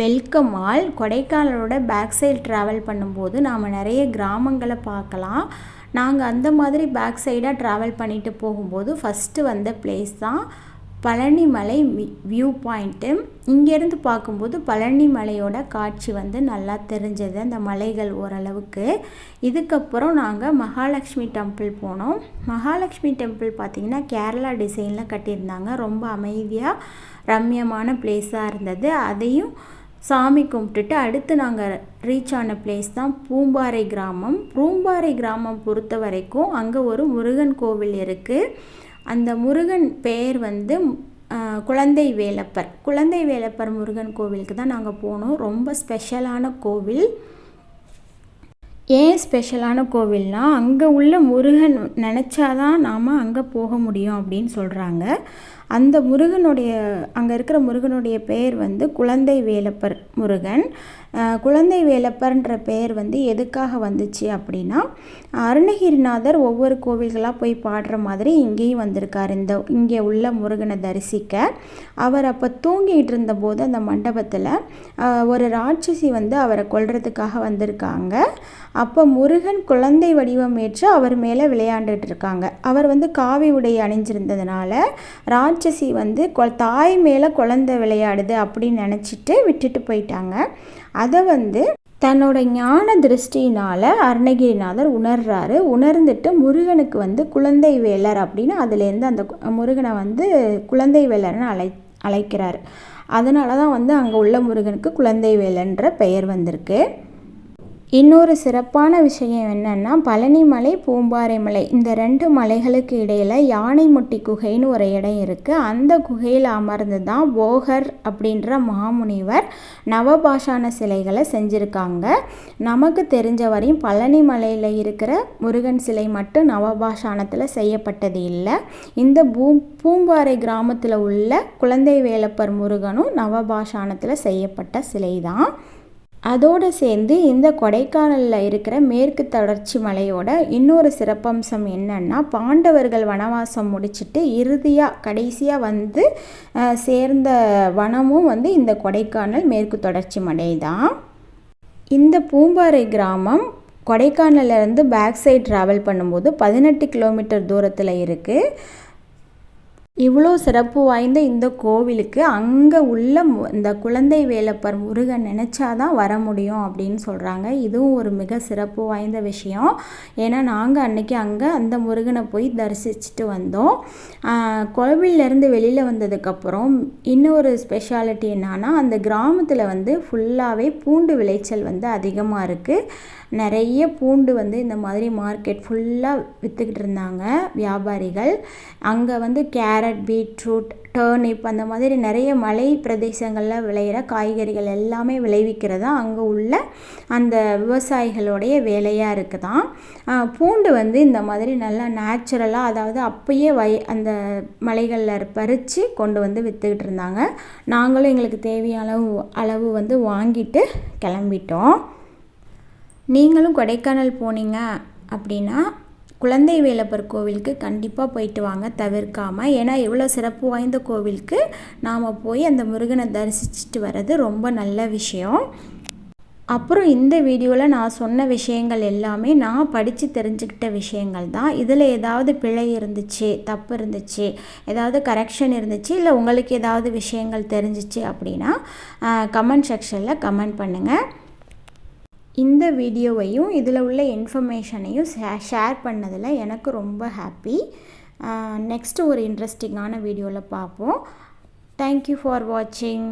Welcome all கொடைக்கானலோட back side travel பண்ணும்போது நாம் நிறைய கிராமங்களை பார்க்கலாம். நாங்கள் அந்த மாதிரி பேக் சைடாக ட்ராவல் பண்ணிட்டு போகும்போது ஃபஸ்ட்டு வந்த பிளேஸ் தான் பழனிமலை வியூ பாயிண்ட்டு இங்கேருந்து பார்க்கும்போது பழனிமலையோட காட்சி வந்து நல்லா தெரிஞ்சது அந்த மலைகள் ஓரளவுக்கு. இதுக்கப்புறம் நாங்கள் மகாலட்சுமி டெம்பிள் போனோம். மகாலட்சுமி டெம்பிள் பார்த்திங்கன்னா கேரளா டிசைனில் கட்டியிருந்தாங்க. ரொம்ப அமைதியாக ரம்யமான பிளேஸாக இருந்தது. அதையும் சாமி கும்பிட்டுட்டு அடுத்து நாங்கள் ரீச் ஆன பிளேஸ் தான் பூம்பாறை கிராமம். பூம்பாறை கிராமம் பொறுத்த வரைக்கும் அங்கே ஒரு முருகன் கோவில் இருக்குது அந்த முருகன் பெயர் வந்து குழந்தை வேலப்பர். குழந்தை வேலப்பர் முருகன் கோவிலுக்கு தான் நாங்கள் போனோம். ரொம்ப ஸ்பெஷலான கோவில். ஏன் ஸ்பெஷலான கோவில்னால் அங்கே உள்ள முருகன் நினச்சாதான் நாம் அங்கே போக முடியும் அப்படின்னு சொல்கிறாங்க அந்த முருகனுடைய அங்கே இருக்கிற முருகனுடைய பெயர் வந்து குழந்தை வேலப்பர் முருகன். குழந்தை வேலப்பர்ன்ற பெயர் வந்து எதுக்காக வந்துச்சு அப்படின்னா அருணகிரிநாதர் ஒவ்வொரு கோவில்களாக போய் பாடுற மாதிரி இங்கேயும் வந்திருக்கார். இந்த இங்கே உள்ள முருகனை தரிசிக்க. அவர் அப்போ தூங்கிட்டு இருந்தபோது அந்த மண்டபத்தில் ஒரு ராட்சசி வந்து அவரை கொள்றதுக்காக வந்திருக்காங்க. அப்போ முருகன் குழந்தை வடிவம் ஏற்று அவர் மேலே விளையாண்டுட்டு இருக்காங்க. அவர் வந்து காவி உடை அணிஞ்சிருந்ததுனால ராட்சசி வந்து தாய் மேலே குழந்தை விளையாடுது அப்படின்னு நினச்சிட்டு விட்டுட்டு போயிட்டாங்க. அதை வந்து தன்னோட ஞான திருஷ்டினால் அருணகிரிநாதர் உணர்றாரு. உணர்ந்துட்டு முருகனுக்கு வந்து குழந்தை வேலர் அப்படின்னு அதுலேருந்து அந்த முருகனை வந்து குழந்தை வேலர்னு அழை அழைக்கிறார். அதனால தான் வந்து அங்கே உள்ள முருகனுக்கு குழந்தை வேலன்ற பெயர் வந்திருக்கு. இன்னொரு சிறப்பான விஷயம் என்னென்னா பழனிமலை பூம்பாறை மலை இந்த ரெண்டு மலைகளுக்கு இடையில் யானைமுட்டி குகைன்னு ஒரு இடம் இருக்குது அந்த குகையில் அமர்ந்து தான் போகர் அப்படின்ற மாமுனிவர் நவபாஷான சிலைகளை செஞ்சுருக்காங்க. நமக்கு தெரிஞ்ச வரையும் பழனி மலையில் இருக்கிற முருகன் சிலை மட்டும் நவபாஷானத்தில் செய்யப்பட்டது இல்லை. இந்த பூ பூம்பாறை கிராமத்தில் உள்ள குழந்தை வேலப்பர் முருகனும் நவபாஷானத்தில் செய்யப்பட்ட சிலை தான் அதோடு சேர்ந்து இந்த கொடைக்கானலில் இருக்கிற மேற்கு தொடர்ச்சி மலையோட இன்னொரு சிறப்பம்சம் என்னன்னா பாண்டவர்கள் வனவாசம் முடிச்சுட்டு இறுதியாக கடைசியாக வந்து சேர்ந்த வனமும் வந்து இந்த கொடைக்கானல் மேற்கு தொடர்ச்சி மலை தான் இந்த பூம்பாறை கிராமம் கொடைக்கானலேருந்து பேக் சைட் ட்ராவல் பண்ணும்போது பதினெட்டு கிலோமீட்டர் தூரத்தில் இருக்குது இவ்வளோ சிறப்பு வாய்ந்த இந்த கோவிலுக்கு அங்கே உள்ள இந்த குழந்தை வேலப்பர் முருகன் நினச்சாதான் வர முடியும் அப்படின்னு சொல்கிறாங்க இதுவும் ஒரு மிக சிறப்பு வாய்ந்த விஷயம். ஏன்னா நாங்கள் அன்றைக்கி அங்கே அந்த முருகனை போய் தரிசிச்சுட்டு வந்தோம். கோவிலேருந்து வெளியில் வந்ததுக்கப்புறம் இன்னொரு ஸ்பெஷாலிட்டி என்னன்னா அந்த கிராமத்தில் வந்து ஃபுல்லாகவே பூண்டு விளைச்சல் வந்து அதிகமாக இருக்குது நிறைய பூண்டு வந்து இந்த மாதிரி மார்க்கெட் ஃபுல்லாக விற்றுக்கிட்டு இருந்தாங்க வியாபாரிகள். அங்கே வந்து கேரட் பீட்ரூட் டேர்னிப் அந்த மாதிரி நிறைய மலை பிரதேசங்களில் விளையிற காய்கறிகள் எல்லாமே விளைவிக்கிறதா அங்கே உள்ள அந்த விவசாயிகளுடைய வேலையாக இருக்குதான். பூண்டு வந்து இந்த மாதிரி நல்லா நேச்சுரலாக அதாவது அப்பயே வய அந்த மலைகளில் பறித்து கொண்டு வந்து விற்றுக்கிட்டு இருந்தாங்க. நாங்களும் எங்களுக்கு தேவையான அளவு அளவு வந்து வாங்கிட்டு கிளம்பிட்டோம். நீங்களும் கொடைக்கானல் போனீங்க அப்படின்னா குழந்தை வேலப்பர் கோவிலுக்கு கண்டிப்பாக போயிட்டு வாங்க தவிர்க்காமல் ஏன்னா இவ்வளோ சிறப்பு வாய்ந்த கோவிலுக்கு நாம் போய் அந்த முருகனை தரிசிச்சுட்டு வர்றது ரொம்ப நல்ல விஷயம். அப்புறம் இந்த வீடியோவில் நான் சொன்ன விஷயங்கள் எல்லாமே நான் படித்து தெரிஞ்சுக்கிட்ட விஷயங்கள் தான். இதில் ஏதாவது பிழை இருந்துச்சு தப்பு இருந்துச்சு ஏதாவது கரெக்ஷன் இருந்துச்சு இல்லை உங்களுக்கு ஏதாவது விஷயங்கள் தெரிஞ்சிச்சு அப்படின்னா கமெண்ட் செக்ஷனில் கமெண்ட் பண்ணுங்கள் இந்த வீடியோவையும் இதில் உள்ள இன்ஃபர்மேஷனையும் ஷேர் பண்ணதில் எனக்கு ரொம்ப ஹாப்பி நெக்ஸ்ட்டு ஒரு இன்ட்ரெஸ்டிங்கான வீடியோவில் பார்ப்போம் தேங்க்யூ ஃபார் வாட்சிங்